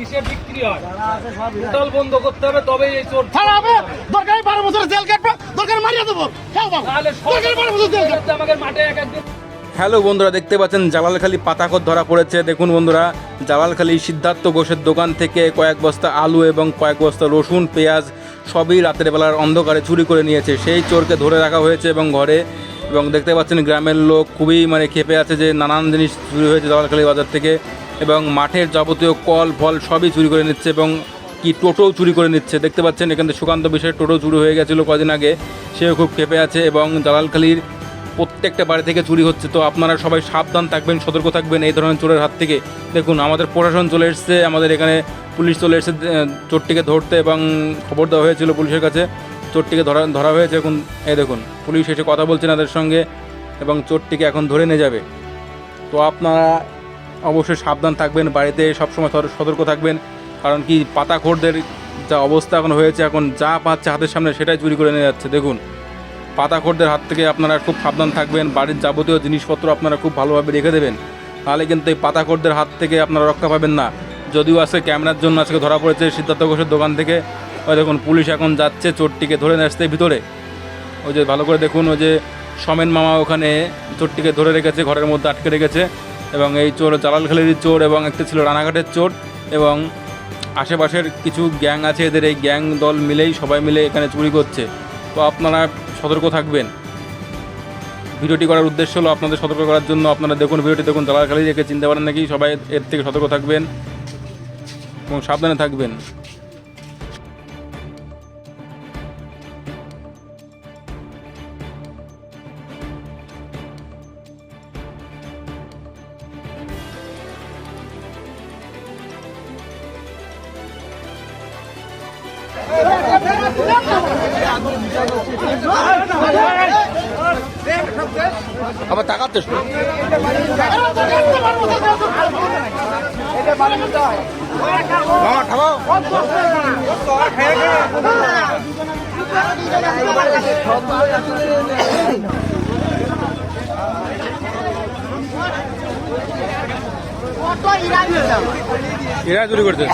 কিসের বিক্রি হয়? হোটেল বন্ধ করতে হবে তবেই এই চোর ছাড়া হবে। বারো বছর জেল কাটবো দরকারি মারিয়ে দেবো। তাহলে দরকারি বারো বছর জেল কাটবো। আমাকে মাঠে এক একদিন। হ্যালো বন্ধুরা দেখতে পাচ্ছেন জালালখালি পাতাকর ধরা পড়েছে। দেখুন বন্ধুরা জালালখালি সিদ্ধার্থ ঘোষের দোকান থেকে কয়েক বস্তা আলু এবং কয়েক বস্তা রসুন পেঁয়াজ সবই রাতের বেলার অন্ধকারে চুরি করে নিয়েছে। সেই চোরকে ধরে রাখা হয়েছে এবং ঘরে। এবং দেখতে পাচ্ছেন গ্রামের লোক খুবই মানে ক্ষেপে আছে যে নানান জিনিস চুরি হয়েছে জালালখালি বাজার থেকে। এবং মাঠের যাবতীয় কল, ফল সবই চুরি করে নিচ্ছে এবং কি টোটো চুরি করে নিচ্ছে। দেখতে পাচ্ছেন, এখানে সুকান্ত বিষয়ের টোটো চুরি হয়ে গেছিল কদিন আগে। সেও খুব ক্ষেপে আছে এবং জালালখালির প্রত্যেকটা বাড়ি থেকে চুরি হচ্ছে। তো আপনারা সবাই সাবধান থাকবেন, সতর্ক থাকবেন এই ধরনের চোরের হাত থেকে। দেখুন, আমাদের প্রশাসন চলে এসছে, আমাদের এখানে পুলিশ চলে এসেছে চোরটিকে ধরতে এবং খবর দেওয়া হয়েছিল পুলিশের কাছে। চোরটিকে ধরা ধরা হয়েছে এখন, এই দেখুন, পুলিশ এসে কথা বলছে এনাদের সঙ্গে এবং চোরটিকে এখন ধরে নিয়ে যাবে। তো আপনারা অবশ্যই সাবধান থাকবেন, বাড়িতে সবসময় সতর- সতর্ক থাকবেন। কারণ কি, পাতাখোরদের যা অবস্থা এখন হয়েছে, এখন যা পাচ্ছে হাতের সামনে সেটাই চুরি করে নিয়ে যাচ্ছে, দেখুন। পাতাখোরদের হাত থেকে আপনারা খুব সাবধান থাকবেন, বাড়ির যাবতীয় জিনিসপত্র আপনারা খুব ভালোভাবে রেখে দেবেন। তাহলে কিন্তু এই পাতাখোরদের হাত থেকে আপনারা রক্ষা পাবেন না। যদিও আজকে ক্যামেরার জন্য আজকে ধরা পড়েছে সিদ্ধার্থ ঘোষের দোকান থেকে। ওই দেখুন, পুলিশ এখন যাচ্ছে চোরটিকে ধরে নিয়ে আসতে ভিতরে। ওই যে ভালো করে দেখুন, ওই যে সমেন মামা ওখানে চোরটিকে ধরে রেখেছে, ঘরের মধ্যে আটকে রেখেছে। এবং এই চোর জালালখালির চোর এবং একটা ছিল রানাঘাটের চোর এবং আশেপাশের কিছু গ্যাং আছে, এদের এই গ্যাং দল মিলেই সবাই মিলে এখানে চুরি করছে। তো আপনারা সতর্ক থাকবেন। ভিডিওটি করার উদ্দেশ্য হলো আপনাদের সতর্ক করার জন্য। আপনারা দেখুন ভিডিওটি, দেখুন জালালখালি একে চিনতে পারেন নাকি। সবাই এর থেকে সতর্ক থাকবেন এবং সাবধানে থাকবেন। আবার তাকাচ্ছিস এরা চুরি করছে।